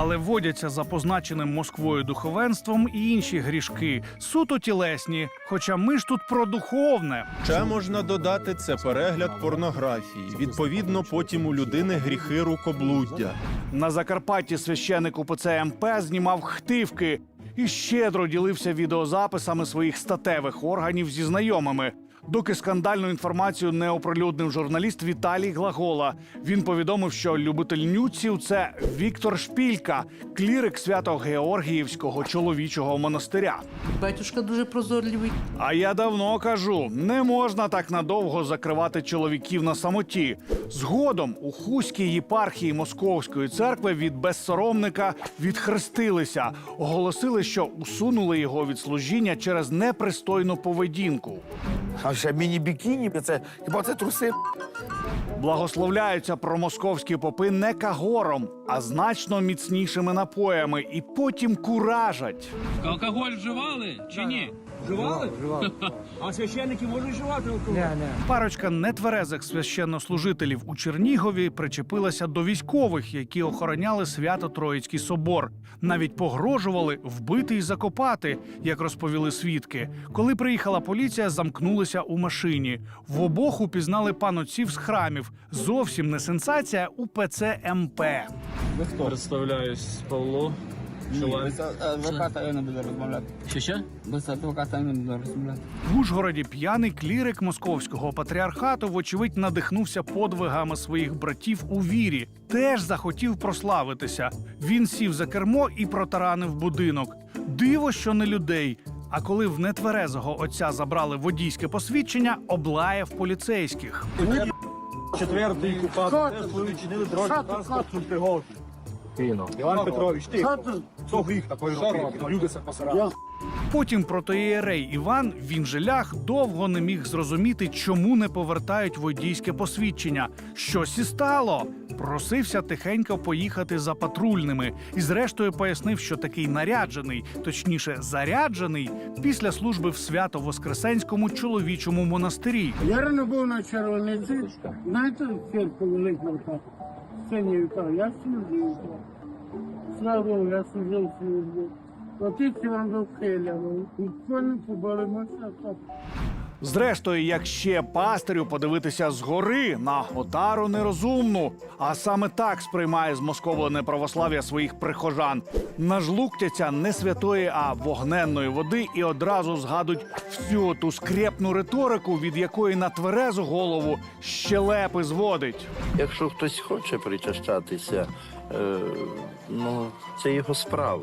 Але водяться за позначеним Москвою духовенством і інші грішки, суто тілесні. Хоча ми ж тут про духовне. Ще можна додати це перегляд порнографії. Відповідно, потім у людини гріхи рукоблуддя. На Закарпатті священик УПЦ МП знімав хтивки і щедро ділився відеозаписами своїх статевих органів зі знайомими. Доки скандальну інформацію не оприлюднив журналіст Віталій Глагола. Він повідомив, що любитель нюців це Віктор Шпілька, клірик Свято-Георгіївського чоловічого монастиря. Батюшка дуже прозорливий. А я давно кажу: не можна так надовго закривати чоловіків на самоті. Згодом у Хуській єпархії Московської церкви від безсоромника відхрестилися, оголосили, що усунули його від служіння через непристойну поведінку. А ще міні-бікіні, це хіба це труси? Благословляються промосковські попи не кагором, а значно міцнішими напоями, і потім куражать. Алкоголь вживали чи ні? Вживали? А священники можуть вживати алкоголь? Парочка нетверезих священнослужителів у Чернігові причепилася до військових, які охороняли свято Троїцький собор. Навіть погрожували вбити і закопати, як розповіли свідки. Коли приїхала поліція, замкнулися у машині. В обох упізнали панотців з храмів. Зовсім не сенсація у ПЦ МП. Представляюсь, Павло. Чоловік. Без адвоката я не буду розмовляти. Що що? Без адвоката я не буду розмовляти. В Ужгороді п'яний клірик московського патріархату, вочевидь, надихнувся подвигами своїх братів у вірі. Теж захотів прославитися. Він сів за кермо і протаранив будинок. Диво, що не людей. А коли в нетверезого отця забрали водійське посвідчення, облаяв поліцейських. Четвертий купат, ви вчинили дорожню транспортну пригоду. Іван Петрович, ти, хто гріх такої робити? Люди це посирали. Потім протоієрей Іван, він же ляг, довго не міг зрозуміти, чому не повертають водійське посвідчення. Щось і стало. Просився тихенько поїхати за патрульними і, зрештою, пояснив, що такий наряджений, точніше, заряджений, після служби в свято-воскресенському чоловічому монастирі. Я рано був на червониці, знаєте, церкву велику так. Сині віка, я служил. Слава я служив службу. Отиці вам дохиляли. Ніхто не поборемося так. Зрештою, як ще пастирю подивитися згори на отару нерозумну, а саме так сприймає змосковлене православ'я своїх прихожан. Нажлуктяться не святої, а вогненної води і одразу згадують всю ту скрепну риторику, від якої на тверезу голову щелепи зводить. Якщо хтось хоче причащатися, е, ну це його справа.